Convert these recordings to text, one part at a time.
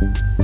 Thank you.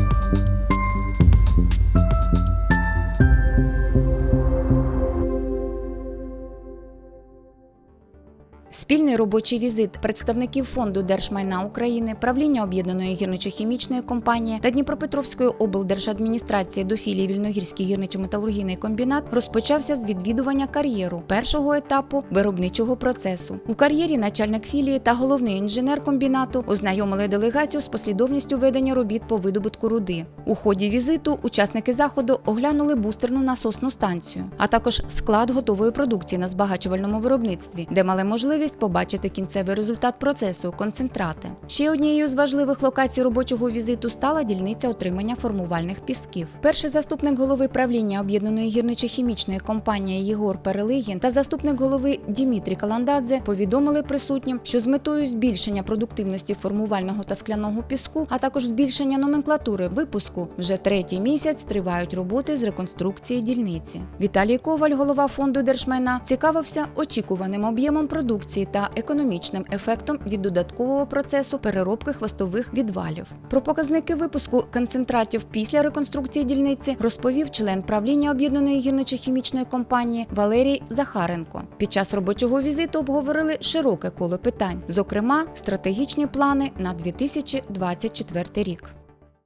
Спільний робочий візит представників фонду держмайна України, правління об'єднаної гірничо-хімічної компанії та Дніпропетровської облдержадміністрації до філії Вільногірський гірничо-металургійний комбінат розпочався з відвідування кар'єру першого етапу виробничого процесу. У кар'єрі начальник філії та головний інженер комбінату ознайомили делегацію з послідовністю ведення робіт по видобутку руди. У ході візиту учасники заходу оглянули бустерну насосну станцію, а також склад готової продукції на збагачувальному виробництві, де мали можливість побачити кінцевий результат процесу концентрати. Ще однією з важливих локацій робочого візиту стала дільниця отримання формувальних пісків. Перший заступник голови правління об'єднаної гірничо-хімічної компанії Єгор Перелигін та заступник голови Дімітрі Каландадзе повідомили присутнім, що з метою збільшення продуктивності формувального та скляного піску, а також збільшення номенклатури випуску, вже третій місяць тривають роботи з реконструкції дільниці. Віталій Коваль, голова фонду держмайна, цікавився очікуваним об'ємом продукції та економічним ефектом від додаткового процесу переробки хвостових відвалів. Про показники випуску концентратів після реконструкції дільниці розповів член правління об'єднаної гірничо-хімічної компанії Валерій Захаренко. Під час робочого візиту обговорили широке коло питань, зокрема стратегічні плани на 2024 рік.